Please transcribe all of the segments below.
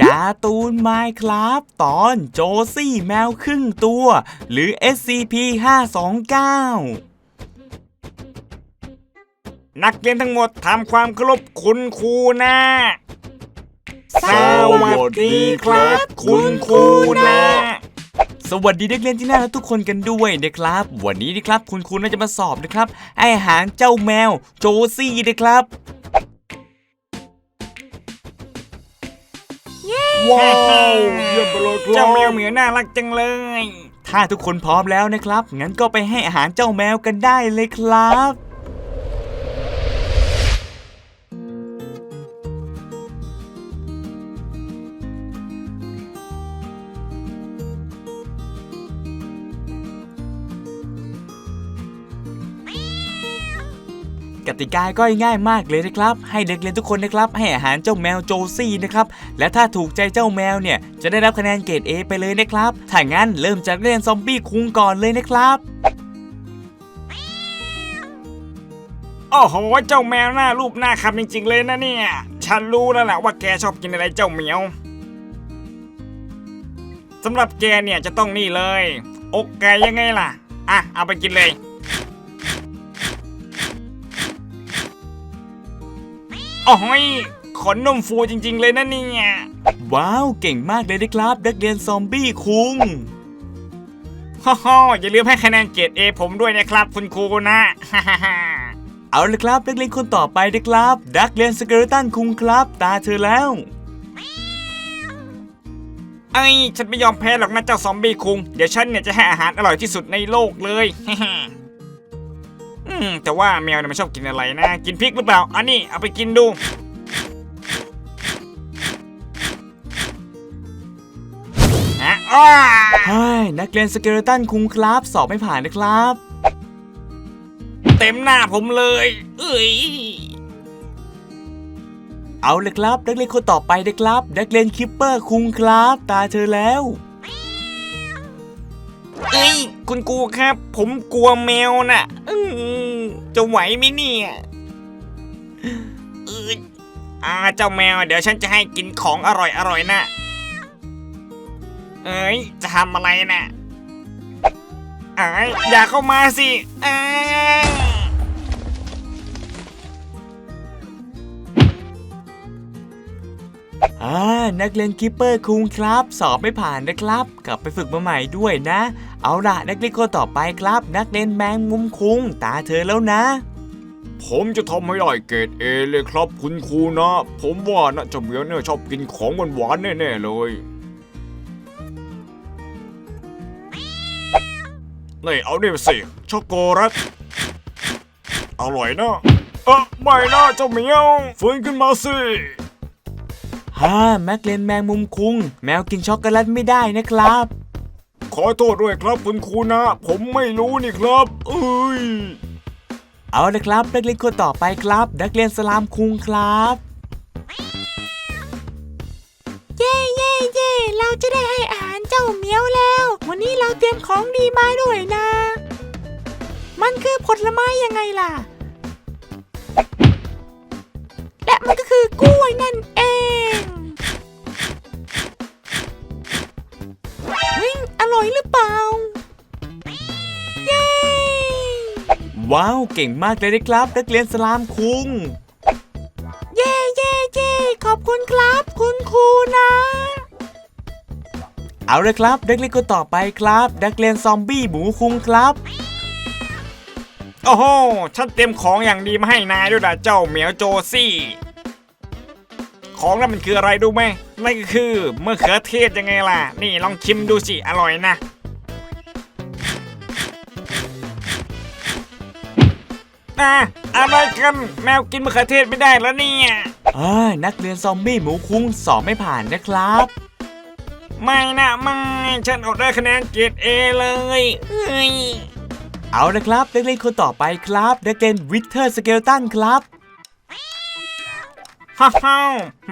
การ์ตูนไมครับตอนโจซี่แมวครึ่งตัว หรือ SCP 529นักเรียนทั้งหมดทำความเคารพคุณครูนะสวัสดีครับ คุณครูนะสวัสดีนักเรียนที่น่ารักทุกคนกันด้วยนะครับ วันนี้นะครับคุณครูน่าจะมาสอบนะครับให้อาหารเจ้าแมว โจซี่นะครับ ว้าวเยี่ยมไปเลยครับเจ้าแมวเหมียวน่ารักจังเลย ถ้าทุกคนพร้อมแล้วนะครับ งั้นก็ไปให้อาหารเจ้าแมวกันได้เลยครับ ติกาก็ง่ายมากเลยนะครับ ให้เด็กเรียนทุกคนนะครับให้อาหารเจ้าแมวโจซี่นะครับและถ้าถูกใจเจ้าแมวเนี่ยจะได้รับคะแนนเกรด A ไปเลยนะครับถ้างั้นเริ่มจากเรียนซอมบี้คุงก่อนเลยนะครับโอ้โหเจ้าแมวหน้ารูปหน้าคำจริงๆเลยนะเนี่ย ฉันรู้แล้วแหละว่าแกชอบกินอะไรเจ้าเหมียวสำหรับแกเนี่ยจะต้องนี่เลย อกไก่ยังไงล่ะ อะ เอาไปกินเลย โอ้ยขนนมฟูจริง ๆ เลยนะเนี่ย ว้าวเก่งมากเลยนะครับนักเรียนซอมบี้คุงฮ่าๆอย่าลืมให้คะแนนเกรด A ผมด้วยนะครับ คุณครูนะเอาละครับนักเรียนคนต่อไปนะครับนักเรียนสเกเลตันคุงครับ ตาเธอแล้วไอ้ยฉันไม่ยอมแพ้หรอกนะเจ้าซอมบี้คุง เดี๋ยวฉันเนี่ยจะให้อาหารอร่อยที่สุดในโลกเลย มแต่ว่าแมวเนี่ยมันชอบกินอะไรนะ กินพริกหรือเปล่า อันนี้เอาไปกินดู ฮะอ้าใช่นักเรียนสเกเลตันคุงครับ สอบไม่ผ่านนะครับ เต็มหน้าผมเลย เอ้ย เอาเลยครับ นักเรียนคนต่อไปนะครับ นักเรียนคิปเปอร์คุงครับ ตาเธอแล้ว เอ้ย คุณครูครับ ผมกลัวแมวน่ะอืม จะไหวไหมเนี่ยเออด่าเจ้าแมว เดี๋ยวฉันจะให้กินของอร่อยอร่อยๆนะ เอ้ย จะทำอะไรน่ะเอ้ยอย่าเข้ามาสิเอ้ย อ่านักเรียนคิปเปอร์คุงครับ สอบไม่ผ่านนะครับ กลับไปฝึกมาใหม่ด้วยนะ เอาล่ะนักเรียนคนต่อไปครับ นักเรียนแมงมุมคุง ตาเธอแล้วนะ ผมจะทำให้ได้เกรดเอเลยครับคุณครูนะ ผมว่านะเจ้าเหมียวเนี่ยชอบกินของหวานๆแน่ๆเลยนี่เอานี่สิช็อกโกแลตอร่อยนะเออไม่นะเจ้าเหมียวฟื้นขึ้นมาสิ ฮ่าแม็กเลนแมงมุมคุง แมวกินช็อกโกแลตไม่ได้นะครับ ขอโทษด้วยครับคุณครูนะ ผมไม่รู้นี่ครับเอ้ยเอาละครับนักเรียนคนต่อไปครับ นักเรียนสลามคุงครับเย่เย่เย่เราจะได้ให้อาหารเจ้าเหมียวแล้ว วันนี้เราเตรียมของดีมาด้วยนะ มันคือผลไม้ยังไงล่ะและ ว้าว เก่งมากเลยนะครับ นักเรียนสลามคุง เย่เย่เย่ขอบคุณครับ คุณครูนะ เอาละครับนักเรียนคนต่อไปครับ นักเรียนซอมบี้หมูคุงครับ โอ้โห ฉันเตรียมของอย่างดีมาให้นายด้วยนะเจ้าเหมียวโจซี่ ของนั้นมันคืออะไรดูไหมนั่นก็คือมะเขือเทศยังไงล่ะ นี่ลองชิมดูสิ อร่อยนะ อะอะไรกันแมวกินมะเขือเทศไม่ได้แล้วเนี่ยเอ้ยนักเรียนซอมบี้หมูคุงสอบไม่ผ่านนะครับ ไม่นะไม่ฉันอดได้คะแนนเกรดเอเลยเอ้ยเอาละครับนักเรียนคนต่อไปครับนักเรียนวิเทอร์สเกลตันครับ ฮ่าฮ่า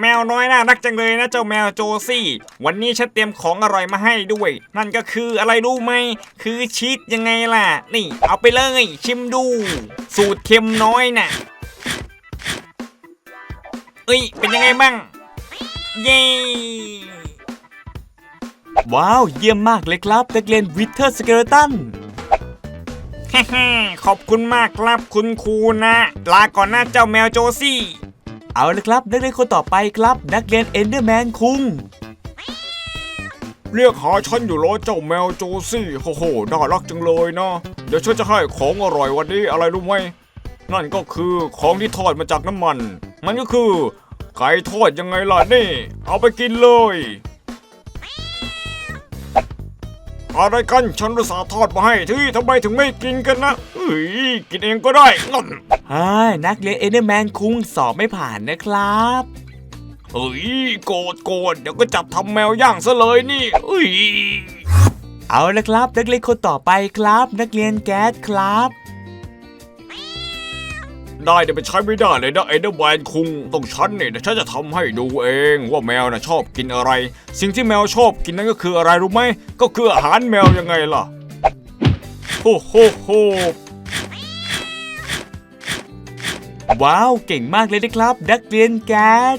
แมวน้อยน่ารักจังเลยนะเจ้าแมวโจซี่ วันนี้ฉันเตรียมของอร่อยมาให้ด้วย นั่นก็คืออะไรรู้ไหม คือชีสยังไงล่ะ นี่เอาไปเลย ชิมดู สูตรเค็มน้อยน่ะ เอ้ย เป็นยังไงบ้าง เย้ว้าว เยี่ยมมากเลยครับนักเรียนวิเทอร์สเกเลตันฮ่ฮขอบคุณมากครับคุณครูนะ ลาก่อนนะเจ้าแมวโจซี่ เอาละครับ นักเรียนคนต่อไปครับ นักเรียนเอนเดอร์แมนคุงเรียกหาฉันอยู่เหรอเจ้าแมวโจซี่โอ้โหน่ารักจังเลยนะ เดี๋ยวฉันจะให้ของอร่อยวันนี้อะไรรู้ไหมนั่นก็คือของที่ทอดมาจากน้ำมัน มันก็คือไก่ทอดยังไงล่ะนี่ เอาไปกินเลย อะไรกันฉันรุตส่าห์ทอดมาให้ที่ทำไมถึงไม่กินกันนะเฮ้ยกินเองก็ได้งอนเฮ้ยนักเรียนเอนเดอร์แมนคุงสอบไม่ผ่านนะครับเฮ้ยโกรธโกรธเดี๋ยวก็จับทำแมวย่างซะเลยนี่เฮ้ยเอาละครับ นักเรียนคนต่อไปครับ นักเรียนแก๊สครับ ได้เดี๋ยไปใช้ไม่ได้เลยนะไอ้เดอร์แวนคุงต้องฉันเนี่ยฉันจะทำให้ดูเองว่าแมวน่ะชอบกินอะไร สิ่งที่แมวชอบกินนั่นก็คืออะไรรู้ไหมก็คืออาหารแมวยังไงล่ะโอ้โหโหว้าวเก่งมากเลยนะครับนักเรียนแก๊ส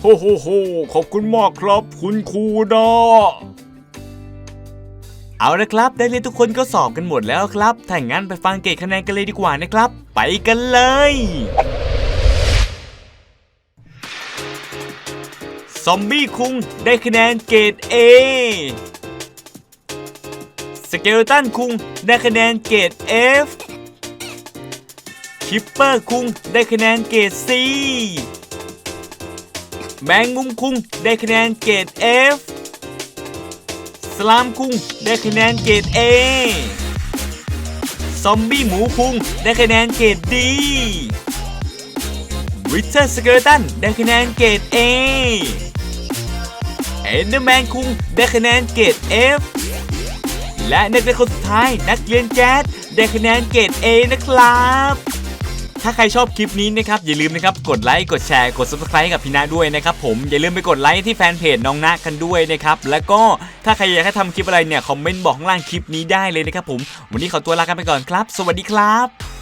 โฮโฮโฮขอบคุณมากครับ คุณครูนะ เอาละครับนักเรียนทุกคนก็สอบกันหมดแล้วครับถ้าอย่างนั้นไปฟังเกรดคะแนนกันเลยดีกว่านะครับ ไปกันเลย ซอมบี้คุงได้คะแนนเกรด A สเกลตันคุงได้คะแนนเกรด F คิปเปอร์คุงได้คะแนนเกรด C แมงมุมคุงได้คะแนนเกรด F สลามคุงได้คะแนนเกรด A ซอมบี้หมูคุงได้คะแนนเกรด D วิเทอร์สเกเลตันได้คะแนนเกรด A เอนเดอร์แมนคุงได้คะแนนเกรด F และนักเรียนคนสุดท้ายนักเรียนแจ๊ดได้คะแนนเกรด A นะครับ ถ้าใครชอบคลิปนี้นะครับอย่าลืมนะครับกดไลค์กดแชร์กด subscribe กับพี่นาด้วยนะครับผมอย่าลืมไปกดไลค์ที่แฟนเพจน้องนะกันด้วยนะครับแล้วก็ถ้าใครอยากให้ทำคลิปอะไรเนี่ยคอมเมนต์บอกข้างล่างคลิปนี้ได้เลยนะครับผมวันนี้ขอตัวลากันไปก่อนครับ สวัสดีครับ